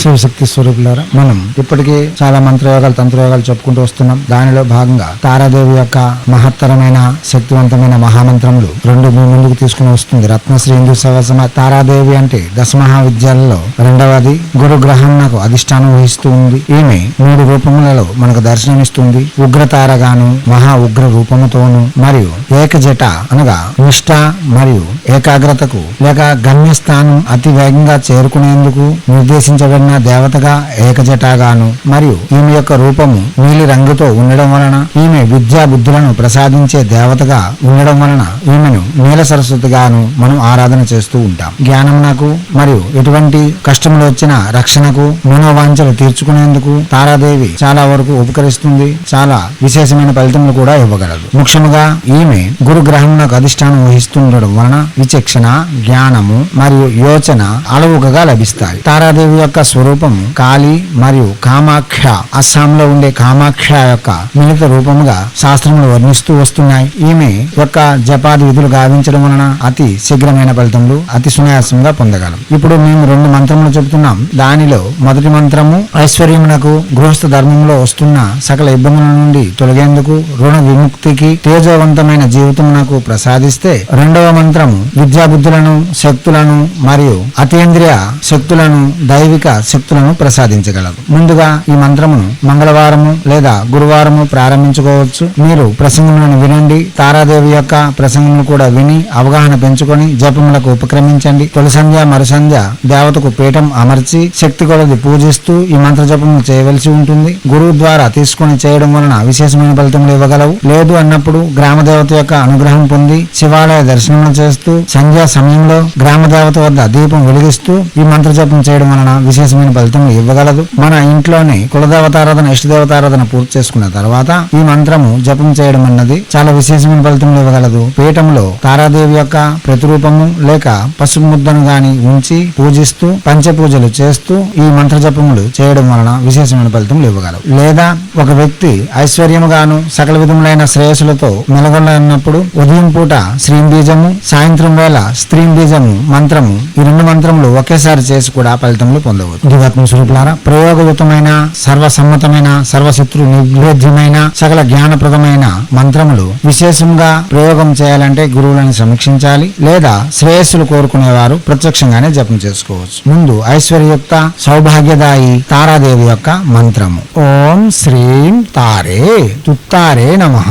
శివశక్తి స్వరూపులారా మనం ఇప్పటికే చాలా మంత్రయోగాలు తంత్రయోగాలు చెప్పుకుంటూ వస్తున్నాం. దానిలో భాగంగా తారాదేవి యొక్క మహత్తరమైన శక్తివంతమైన మహామంత్రములు రెండు మీ ముందుకు తీసుకుని వస్తుంది. రత్నశ్రీ హిందూ సహసమ తారాదేవి అంటే దశమహా విద్యాలలో రెండవది. గురు గ్రహంకు అధిష్టానం వహిస్తూ ఉంది. ఈమె మూడు రూపములలో మనకు దర్శనమిస్తుంది. ఉగ్రతారగాను మహా ఉగ్ర రూపముతోను మరియు ఏకజట అనగా నిష్ట మరియు ఏకాగ్రతకు లేక గమ్యస్థానం అతి వేగంగా చేరుకునేందుకు నిర్దేశించబడిన దేవతగా ఏకజటాగాను మరియు ఈమె యొక్క రూపము నీలి రంగుతో ఉండడం వలన ఈమె విద్యా బుద్ధులను ప్రసాదించే దేవతగా ఉండడం వలన ఈమెను నీల సరస్వతిగాను మనం ఆరాధన చేస్తూ ఉంటాం. జ్ఞానం నాకు మరియు ఎటువంటి కష్టములు వచ్చిన రక్షణకు మనోవాంఛలు తీర్చుకునేందుకు తారాదేవి చాలా వరకు ఉపకరిస్తుంది. చాలా విశేషమైన ఫలితములు కూడా ఇవ్వగలదు. ముఖ్యముగా ఈమె గురుగ్రహమునకు అధిష్టానం వహిస్తుండడం వలన విచక్షణ జ్ఞానము మరియు యోచన అలవుకగా లభిస్తాయి. తారాదేవి యొక్క స్వరూపం కాళి మరియు కామాఖ్య అస్సాంలో ఉండే కామాఖ్య యొక్క మిళిత రూపముగా శాస్త్రములు వర్ణిస్తూ వస్తున్నాయి. ఈమె యొక్క జపాది విధులు గావించడం వలన అతి శీఘ్రమైన ఫలితములు అతి సునాయాసంగా పొందగలం. ఇప్పుడు మేము రెండు మంత్రములు చెబుతున్నాం. దానిలో మొదటి మంత్రము ఐశ్వర్యమునకు గృహస్థ ధర్మంలో వస్తున్న సకల ఇబ్బందుల నుండి తొలగేందుకు రుణ విముక్తికి తేజవంతమైన జీవితమునకు ప్రసాదిస్తే రెండవ మంత్రము విద్యాబుద్ధులను శక్తులను మరియు అతీంద్రియ శక్తులను దైవిక శక్తులను ప్రసాదించగలదు. ముందుగా ఈ మంత్రమును మంగళవారము లేదా గురువారము ప్రారంభించుకోవచ్చు. మీరు ప్రసంగములను వినండి. తారాదేవి యొక్క ప్రసంగములు కూడా విని అవగాహన పెంచుకొని జపములకు ఉపక్రమించండి. తొలి మరుసంధ్య మరు సంధ్య దేవతకు పీఠం అమర్చి శక్తి కొలది పూజిస్తూ ఈ మంత్ర జపము చేయవలసి ఉంటుంది. గురువు ద్వారా తీసుకొని చేయడం వలన విశేషమైన ఫలితములు ఇవ్వగలవు. లేదు అన్నప్పుడు గ్రామ దేవత యొక్క అనుగ్రహం పొంది శివాలయ దర్శనం చేస్తూ సంధ్యా సమయంలో గ్రామ దేవత వద్ద దీపం వెలిగిస్తూ ఈ మంత్ర జపం చేయడం వలన విశేషమైన ఫలితం ఇవ్వగలదు. మన ఇంట్లోనే కులదేవతారాధన ఇష్టదేవతారాధన పూర్తి చేసుకున్న తర్వాత ఈ మంత్రము జపం చేయడం అన్నది చాలా విశేషమైన ఫలితం ఇవ్వగలదు. పీఠంలో తారాదేవి యొక్క ప్రతిరూపము లేక పసుపు ముద్దను గాని ఉంచి పూజిస్తూ పంచపూజలు చేస్తూ ఈ మంత్ర జపములు చేయడం వలన విశేషమైన ఫలితములు ఇవ్వగలవు. లేదా ఒక వ్యక్తి ఐశ్వర్యముగాను సకల విధములైన శ్రేయస్సులతో మెలగొన్నప్పుడు ఉదయం పూట శ్రీం బీజము సాయంత్రం వేళ స్త్రీం బీజము మంత్రము ఈ రెండు మంత్రములు ఒకేసారి చేసి కూడా ఫలితములు పొందవచ్చు. దివాత్మ స్వరూపులారా ప్రయోగయుతమైన సర్వసమ్మతమైన సర్వశత్రు నిర్వేద్యమైన సకల జ్ఞానప్రదమైన మంత్రములు విశేషంగా ప్రయోగం చేయాలంటే గురువులను సమీక్షించాలి లేదా శ్రేయస్సులు కోరుకునేవారు ప్రత్యక్షంగానే జపం చేసుకోవచ్చు. ముందు ఐశ్వర్యయుక్త సౌభాగ్యదాయి తారాదేవి యొక్క మంత్రము. ఓం శ్రీం తారే తుత్తారే నమః.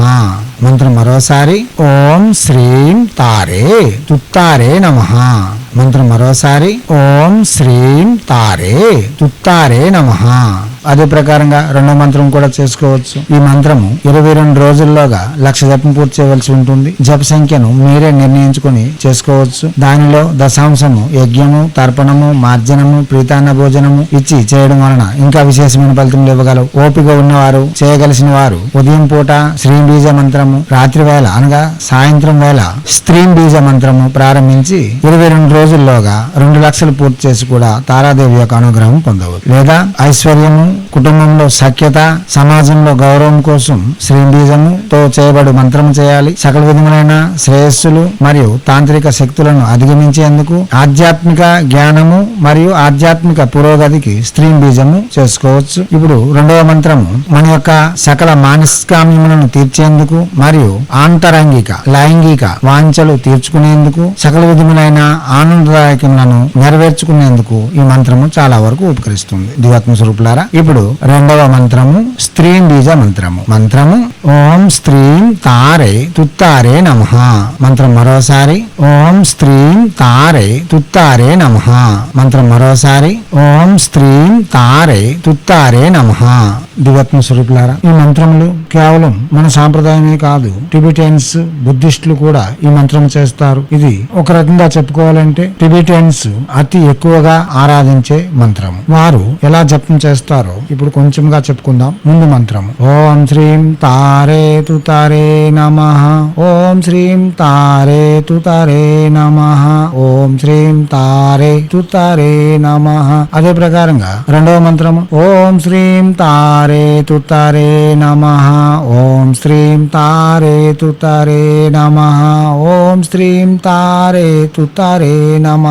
మంత్రం మరోసారి. ఓం శ్రీం తారే తుత్తారే నమః. మంత్రం మరోసారి ఓం శ్రీం తారే తుత్తారే నమ. అదే ప్రకారంగా రెండో మంత్రం కూడా చేసుకోవచ్చు. ఈ మంత్రము ఇరవై రెండు రోజుల్లోగా లక్ష జపం పూర్తి చేయవలసి ఉంటుంది. జప సంఖ్యను మీరే నిర్ణయించుకొని చేసుకోవచ్చు. దానిలో దశాంశము యజ్ఞము తర్పణము మార్జనము ప్రీతాన్న భోజనము ఇచ్చి చేయడం వలన ఇంకా విశేషమైన ఫలితములు ఇవ్వగలవు. ఓపిక ఉన్నవారు చేయగలిసిన వారు ఉదయం పూట శ్రీ బీజ మంత్రము రాత్రి వేళ అనగా సాయంత్రం వేళ స్త్రీ బీజ మంత్రము ప్రారంభించి ఇరవై రెండు రోజుల్లోగా రెండు లక్షలు పూర్తి చేసి కూడా తారాదేవి యొక్క అనుగ్రహం పొందవచ్చు. లేదా ఐశ్వర్యము కుటుంబంలో సఖ్యత సమాజంలో గౌరవం కోసం శ్రీ బీజముతో చేయబడు మంత్రం చేయాలి. సకల విధములైన శ్రేయస్సులు మరియు తాంత్రిక శక్తులను అధిగమించేందుకు ఆధ్యాత్మిక జ్ఞానము మరియు ఆధ్యాత్మిక పురోగతికి స్త్రీ బీజము చేసుకోవచ్చు. ఇప్పుడు రెండవ మంత్రము మన యొక్క సకల మానసికామ్యములను తీర్చేందుకు మరియు ఆంతరంగిక లైంగిక వాంఛలు తీర్చుకునేందుకు సకల విధములైన ఆనందదాయకములను నెరవేర్చుకునేందుకు ఈ మంత్రము చాలా వరకు ఉపకరిస్తుంది. దివాత్మ స్వరూపులారా ఇప్పుడు రెండవ మంత్రము స్త్రీం బీజ మంత్రము. మంత్రము ఓం స్త్రీం తారే తుత్తారే నమ. మంత్రం మరోసారి ఓం స్త్రీం తారే తుత్తారే నమ. మంత్రం మరోసారి ఓం స్త్రీం తారే తుత్తారే నమ. దివాత్మ స్వరూపులారా ఈ మంత్రములు కేవలం మన సాంప్రదాయమే కాదు టిబిటియన్స్ బుద్ధిస్టులు కూడా ఈ మంత్రం చేస్తారు. ఇది ఒక రకంగా చెప్పుకోవాలంటే టిబిటియన్స్ అతి ఎక్కువగా ఆరాధించే మంత్రం వారు ఎలా జపం చేస్తారో ఇప్పుడు కొంచెంగా చెప్పుకుందాం. ముందు మంత్రం ఓం శ్రీం తారే తు తారే నమ. ఓం శ్రీం తారే తు తారే నమ. ఓం శ్రీం తారే తు తారే నమ. అదే ప్రకారంగా రెండవ మంత్రము. ఓం శ్రీం తారే తుతారే నమ ఓం శ్రీం తారే తుతారే నమ ఓం శ్రీం తారే తుతారే నమ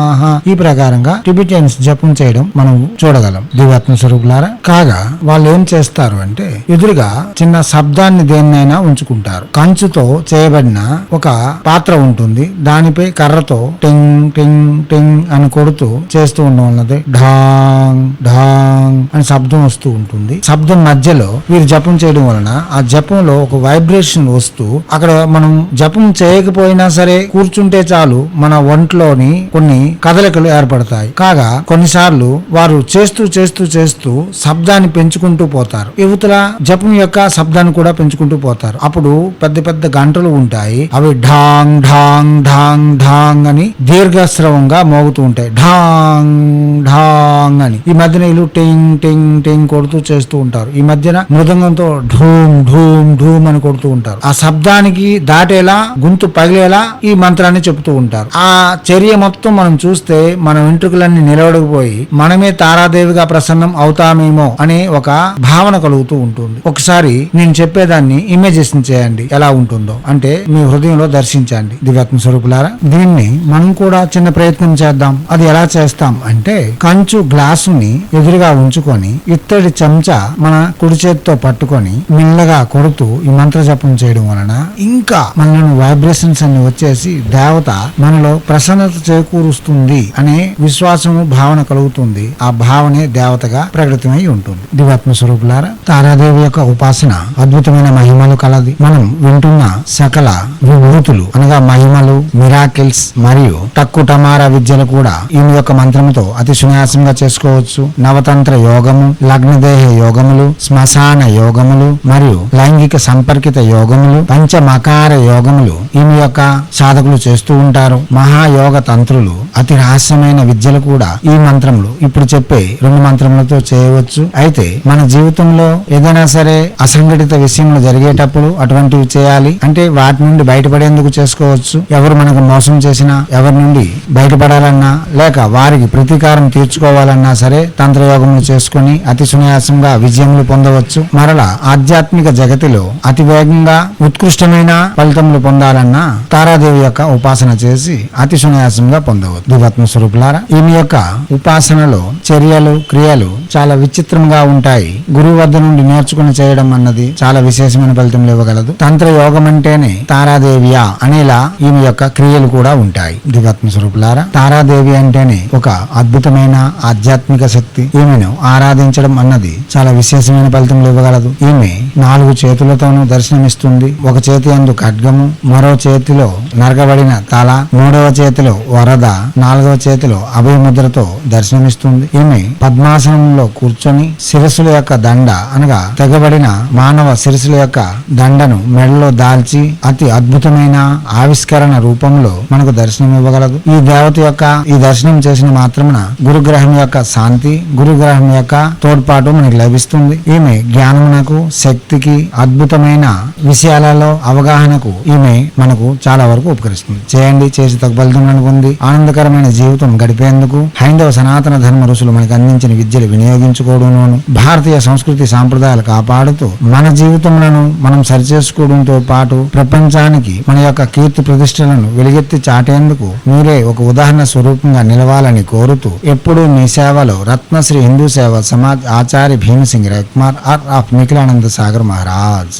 ఈ ప్రకారంగా టిబిటియన్స్ జపం చేయడం మనం చూడగలం దివాత్మ స్వరూపులారా. కాగా వాళ్ళు ఏం చేస్తారు అంటే ఎదురుగా చిన్న శబ్దాన్ని దేన్నైనా ఉంచుకుంటారు. కంచుతో చేయబడిన ఒక పాత్ర ఉంటుంది. దానిపై కర్రతో టింగ్ టింగ్ టింగ్ అని కొడుతూ చేస్తూ ఉండడం వల్లది ఢాంగ్ ఢాంగ్ అని శబ్దం వస్తూ ఉంటుంది. శబ్దం మధ్యలో వీరు జపం చేయడం వలన ఆ జపంలో ఒక వైబ్రేషన్ వస్తూ అక్కడ మనం జపం చేయకపోయినా సరే కూర్చుంటే చాలు మన ఒంట్లోని కొన్ని కదలికలు ఏర్పడతాయి. కాగా కొన్నిసార్లు వారు చేస్తూ చేస్తూ చేస్తూ శబ్దాన్ని పెంచుకుంటూ పోతారు. యువతల జపం యొక్క శబ్దాన్ని కూడా పెంచుకుంటూ పోతారు. అప్పుడు పెద్ద పెద్ద గంటలు ఉంటాయి. అవి ఢాంగ్ ఢాంగ్ ఢాంగ్ ఢాంగ్ అని దీర్ఘస్రవంగా మోగుతూ ఉంటాయి. ఢాంగ్ ఢాంగ్ అని ఈ మధ్యన ఇల్లు టింగ్ టింగ్ టింగ్ కొడుతూ చేస్తూ ఉంటారు. ఈ మధ్యన మృదంగంతో ఢూమ్ ఢూమ్ ఢూమ్ అని కొడుతూ ఉంటారు. ఆ శబ్దానికి దాటేలా గొంతు పగిలేలా ఈ మంత్రాన్ని చెబుతూ ఉంటారు. ఆ చర్య మొత్తం మనం చూస్తే మన వెంట్రుకలన్నీ నిలవడకపోయి మనమే తారాదేవిగా ప్రసన్నం అవుతామేమో అనే ఒక భావన కలుగుతూ ఉంటుంది. ఒకసారి నేను చెప్పేదాన్ని ఇమేజేషన్ చేయండి. ఎలా ఉంటుందో. అంటే మీ హృదయంలో దర్శించండి. దివ్యాత్మ స్వరూపులారా దీన్ని మనం కూడా చిన్న ప్రయత్నం చేద్దాం. అది ఎలా చేస్తాం అంటే కంచు గ్లాసుని ఎదురుగా ఉంచుకొని ఇత్తడి చెంచా మన కుడి చేతితో పట్టుకొని మెల్లగా కొడుతూ ఈ మంత్ర జపం చేయడం వలన ఇంకా మనలో వైబ్రేషన్స్ అన్ని వచ్చేసి దేవత మనలో ప్రసన్నత చేకూరుస్తుంది అనే విశ్వాసము భావన కలుగుతుంది. ఆ భావనే దేవతగా ప్రకటితమై ఉంటుంది. దివాత్మ స్వరూపులారా తారాదేవి యొక్క ఉపాసన అద్భుతమైన మహిమలు కలది. మనం వింటున్న సకల విభూతులు అనగా మహిమలు మిరాకిల్స్ మరియు టక్కు టమారా విద్యలు కూడా ఈమె యొక్క మంత్రంతో అతి సునాయాసంగా చేసుకోవచ్చు. నవతంత్ర యోగము లగ్నదేహ యోగములు శ్మశాన యోగములు మరియు లైంగిక సంపర్కిత యోగములు పంచమకార యోగములు ఈమె యొక్క సాధకులు చేస్తూ ఉంటారు. మహాయోగ తంత్రులు అతి రహస్యమైన విద్యలు కూడా ఈ మంత్రములు ఇప్పుడు చెప్పే రెండు మంత్రములతో చేయవచ్చు. అయితే మన జీవితంలో ఏదైనా సరే అసంఘటిత విషయంలో జరిగేటప్పుడు అటువంటివి చేయాలి అంటే వాటి నుండి బయటపడేందుకు చేసుకోవచ్చు. ఎవరు మనకు మోసం చేసినా ఎవరి నుండి బయటపడాలన్నా లేక వారికి ప్రతీకారం తీర్చుకోవాలన్నా సరే తంత్రయోగములు చేసుకుని అతి సునాయాసంగా విజయములు పొందవచ్చు. మరల ఆధ్యాత్మిక జగతిలో అతి వేగంగా ఉత్కృష్టమైన ఫలితములు పొందాలన్నా తారాదేవి యొక్క ఉపాసన చేసి అతి సునాయాసంగా పొందవచ్చు. దివాత్మ స్వరూపులారా ఈమె యొక్క ఉపాసనలో చర్యలు క్రియలు చాలా విచిత్రంగా ఉంటాయి. గురువు వద్ద నుండి నేర్చుకుని చేయడం అన్నది చాలా విశేషమైన ఫలితములు ఇవ్వగలదు. తంత్ర యోగం అంటేనే తారాదేవియా అనేలా ఈమె యొక్క క్రియలు కూడా ఉంటాయి. దివాత్మ స్వరూపులారా తారాదేవి అంటేనే ఒక అద్భుతమైన ఆధ్యాత్మిక ఆధ్యాత్మిక శక్తి ఈమెను ఆరాధించడం అన్నది చాలా విశేషమైన ఫలితములు ఇవ్వగలదు. ఈమె నాలుగు చేతులతోనూ దర్శనమిస్తుంది. ఒక చేతి అందు ఖడ్గము మరో చేతిలో నరకబడిన తల మూడవ చేతిలో వరద నాలుగవ చేతిలో అభయముద్రతో దర్శనమిస్తుంది. ఈమె పద్మాసనంలో కూర్చొని శిరస్సుల యొక్క దండ అనగా తెగబడిన మానవ శిరస్సుల యొక్క దండను మెడలో దాల్చి అతి అద్భుతమైన ఆవిష్కరణ రూపంలో మనకు దర్శనం ఇవ్వగలదు ఈ దేవత యొక్క ఈ దర్శనం చేసిన మాత్రమున గురుగ్రహం యొక్క శాంతి గురుగ్రహం యొక్క తోడ్పాటు మనకి లభిస్తుంది. ఈమె జ్ఞానమునకు శక్తికి అద్భుతమైన విషయాలలో అవగాహనకు ఈమె మనకు చాలా వరకు ఉపకరిస్తుంది. చేయండి చేసి తగు ఫలితం అనుకుంది ఆనందకరమైన జీవితం గడిపేందుకు హైందవ సనాతన ధర్మ ఋషులు మనకు అందించిన విద్యలు వినియోగించుకోవడంలోను భారతీయ సంస్కృతి సాంప్రదాయాలు కాపాడుతూ మన జీవితంలో మనం సరిచేసుకోవడంతో పాటు ప్రపంచానికి మన యొక్క కీర్తి ప్రతిష్టలను వెలుగెత్తి చాటేందుకు మీరే ఒక ఉదాహరణ స్వరూపంగా నిలవాలని కోరుతూ ఎప్పుడూ మీ సేవలో రత్నశ్రీ హిందూ సేవ సమాజ్ ఆచార్య భీమసింగ్ రవికుమార్ ఆర్ ఆఫ్ నిఖిలానంద సాగర్ మహారాజ్